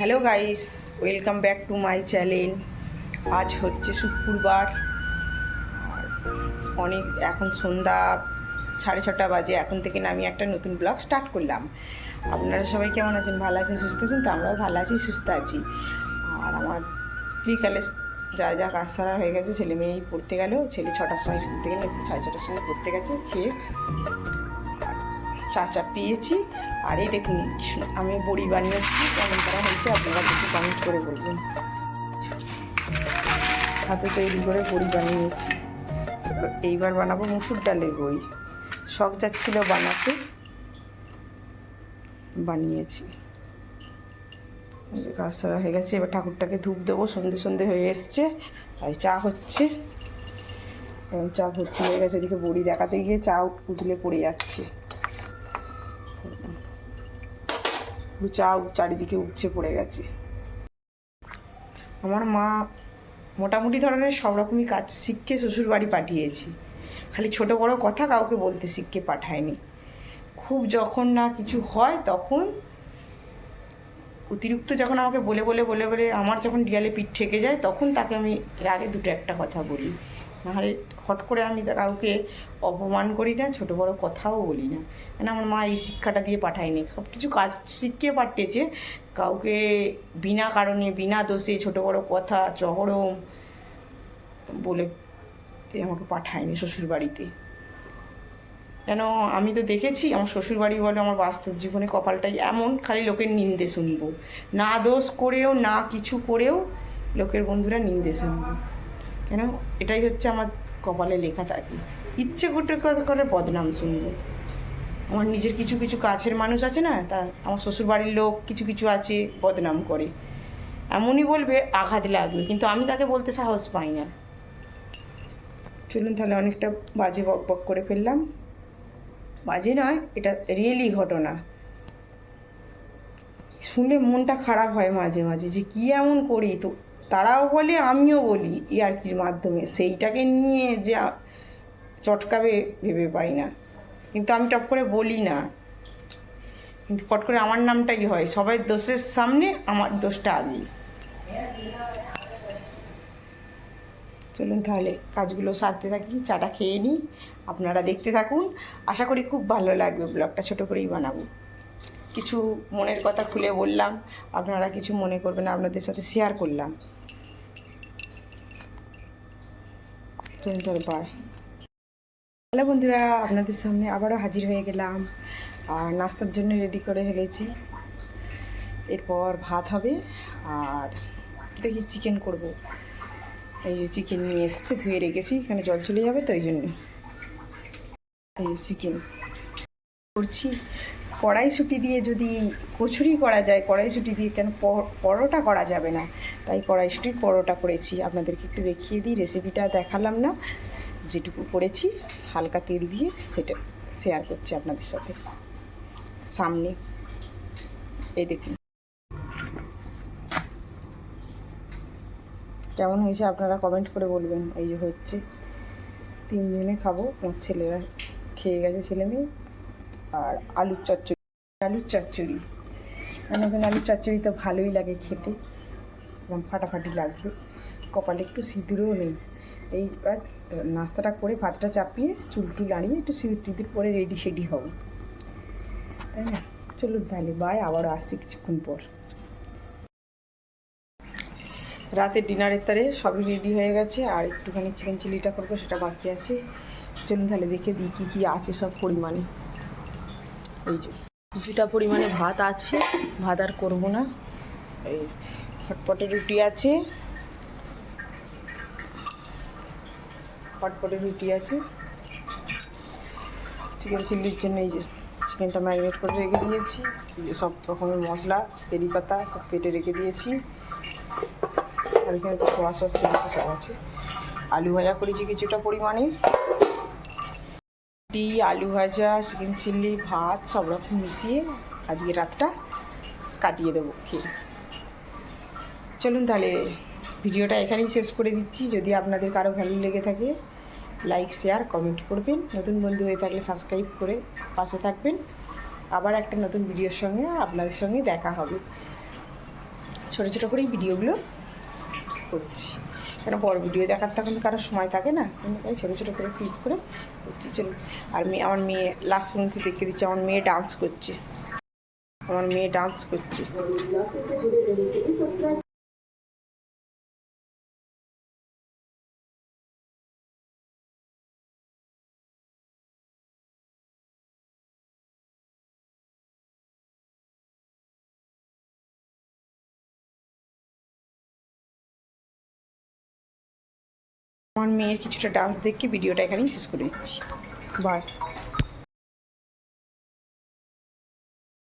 Hello guys, welcome back to my channel. আজ হচ্ছে শুক্রবার। অনেক, এখন সন্ধ্যা সাড়ে ছটা বাজে, এখন থেকে আমি একটা নতুন ব্লগ স্টার্ট করলাম। আপনারা সবাই কেমন আছেন? ভালো আছেন, সুস্থ আছেন? তো আমরাও ভালো আছি, সুস্থ আছি। আর আমার বিকালে যা যা কাজ সারা হয়ে গেছে, ছেলে মেয়েই পড়তে গেল। ছেলে ছটার সময় স্কুল থেকে এসে সাড়ে ছটার সময় পড়তে গেছে, খেয়ে চা চা পেয়েছি। আর এই দেখুন আমি বড়ি বানিয়েছি। কেমন করা হয়েছে আপনারা একটু কমেন্ট করে বলবেন। হাতে তৈরি করে বড়ি বানিয়েছি। এইবার বানাবো মুসুর ডালের বড়ি। শখ যাচ্ছিল বানাতে। বানিয়েছি। কাজ সারা হয়ে গেছে, এবার ঠাকুরটাকে ধূপ দেবো, সন্ধে সন্ধে হয়ে এসছে। আর চা হচ্ছে। চা ভর্তি হয়ে গেছে, এদিকে বড়ি দেখাতে গিয়ে চা উতলে পড়ে যাচ্ছে পুরো চা চারিদিকে উপচে পড়ে গেছে। আমার মা মোটামুটি ধরনের সব রকমই কাজ শিখকে শ্বশুর বাড়ি পাঠিয়েছি। খালি ছোট বড় কথা কাউকে বলতে শিখকে পাঠায়নি। খুব যখন না কিছু হয় তখন অতিরিক্ত যখন আমাকে বলে বলে বলে বলে আমার যখন ডিয়ালে পিঠ ঠেকে যায় তখন তাকে আমি রাগে দুটো একটা কথা বলি। নাহলে হট করে আমি কাউকে অপমান করি না, ছোট বড় কথাও বলি না। কেন আমার মা এই শিক্ষাটা দিয়ে পাঠায়নি। সব কিছু কাজ শিখিয়ে পাঠিয়েছে। কাউকে বিনা কারণে, বিনা দোষে, ছোট বড় কথা, চহরম বলে আমাকে পাঠায়নি শ্বশুর বাড়িতে কেন আমি তো দেখেছি, আমার শ্বশুর বাড়ি বলে, আমার বাস্তব জীবনে কপালটাই এমন, খালি লোকের নিন্দে শুনব। না দোষ করেও, না কিছু করেও লোকের বন্ধুরা নিন্দে শুনব। কেন? এটাই হচ্ছে আমার কপালে লেখা থাকে। ইচ্ছে করতে করে বদনাম শুনব। আমার নিজের কিছু কিছু কাছের মানুষ আছে না তা আমার শ্বশুর বাড়ির লোক কিছু কিছু আছে, বদনাম করে। এমনই বলবে, আঘাত লাগবে। কিন্তু আমি তাকে বলতে সাহস পাই না। চলুন তাহলে অনেকটা বাজে বক বক করে ফেললাম। বাজে নয়, এটা রিয়েলি ঘটনা। শুনে মনটা খারাপ হয় মাঝে মাঝে যে কী এমন করি তো তারাও বলে, আমিও বলি ইয়ার্কির মাধ্যমে। সেইটাকে নিয়ে যে চটকাবে ভেবে পাই না। কিন্তু আমি টপ করে বলি না। কিন্তু পট করে আমার নামটাই হয়। সবাই দোষের সামনে, আমার দোষটা আগে চলুন তাহলে কাজগুলো সারতে থাকি, চাটা খেয়ে নিই। আপনারা দেখতে থাকুন। আশা করি খুব ভালো লাগবে ব্লগটা। ছোটো করেই বানাবো। কিছু মনের কথা খুলে বললাম। আপনারা কিছু মনে করবেন আপনাদের সাথে শেয়ার করলাম। তাহলে বাই হ্যালো বন্ধুরা, আপনাদের সামনে আবারও হাজির হয়ে গেলাম। আর নাস্তার জন্য রেডি করে ফেলেছি। এরপর ভাত হবে, আর দেখি চিকেন করব। এই যে চিকেন নিয়ে এসছে, ধুয়ে রেখেছি, এখানে জল চলে যাবে, তো ওই জন্য। এই চিকেন করছি। কড়াইশুঁটি দিয়ে যদি কচুরি করা যায়, কড়াইশুঁটি দিয়ে কেন পরোটা করা যাবে না? তাই কড়াইশুঁটির পরোটা করেছি। আপনাদেরকে একটু দেখিয়ে দিই রেসিপিটা দেখালাম না। যেটুকু করেছি, হালকা তেল দিয়ে সেটা শেয়ার করছি আপনাদের সাথে। সামনে, এই দেখুন। কেমন হয়েছে আপনারা কমেন্ট করে বলবেন। এই যে হচ্ছে, তিনজনে খাব আমার ছেলেরা খেয়ে গেছে, ছেলে মেয়ে। আর আলুর চচ্চড়ি আলুর চচ্চড়ি। ওখানে আলুর চচ্চড়ি তো ভালোই লাগে খেতে। এবং ফাটাফাটি লাগবে কপালে একটু সিঁদুরও নেই। এইবার নাস্তাটা করে ভাতটা চাপিয়ে চুল টুল আনিয়ে একটু সিঁদুর টিঁদুর পরে রেডি সেডি হব। তাই না? চলুন তাহলে বাই আবারও আসছি কিছুক্ষণ পর। রাতের ডিনারের তারে সবই রেডি হয়ে গেছে। আর একটুখানি চিকেন চিলিটা করব, সেটা বাকি আছে। চলুন তাহলে দেখে দিই কী কী আছে সব পরিমাণে। এই যে, কিছুটা পরিমাণে ভাত আছে, ভাত আর করব না। এই হটপটে রুটি আছে। হটপটে রুটি আছে। চিকেন চিল্লির জন্য এই যে, চিকেনটা ম্যারিনেট করে রেখে দিয়েছি। সব রকমের মশলা তেরি পাতা সব কেটে রেখে দিয়েছি। আর এখানে তো সস চিলি সব আছে। আলু ভাজা করেছি কিছুটা পরিমাণে। রুটি, আলু ভাজা চিকেন চিল্লি ভাত, সব রকম মিশিয়ে আজকে রাতটা কাটিয়ে দেবো খেয়ে। চলুন তাহলে ভিডিওটা এখানেই শেষ করে দিচ্ছি। যদি আপনাদের কারও ভালো লেগে থাকে লাইক শেয়ার কমেন্ট করবেন। নতুন বন্ধু হয়ে থাকলে সাবস্ক্রাইব করে পাশে থাকবেন। আবার একটা নতুন ভিডিওর সঙ্গে আপনাদের সঙ্গে দেখা হবে। ছোটো ছোটো করেই ভিডিওগুলো করছি। কেন বড় ভিডিও দেখার তখন তো কারোর সময় থাকে না। তাই ছোটো ছোটো করে ক্লিক করে করছি, চলুন। আর মেয়ে, আমার মেয়ে লাস্ট পর্যন্ত দেখে দিচ্ছে, আমার মেয়ে ডান্স করছে। আমার মেয়ে ডান্স করছে। আমার মেয়ের কিছুটা ডান্স দেখে ভিডিওটা এখানেই শেষ করে দিচ্ছি। বাই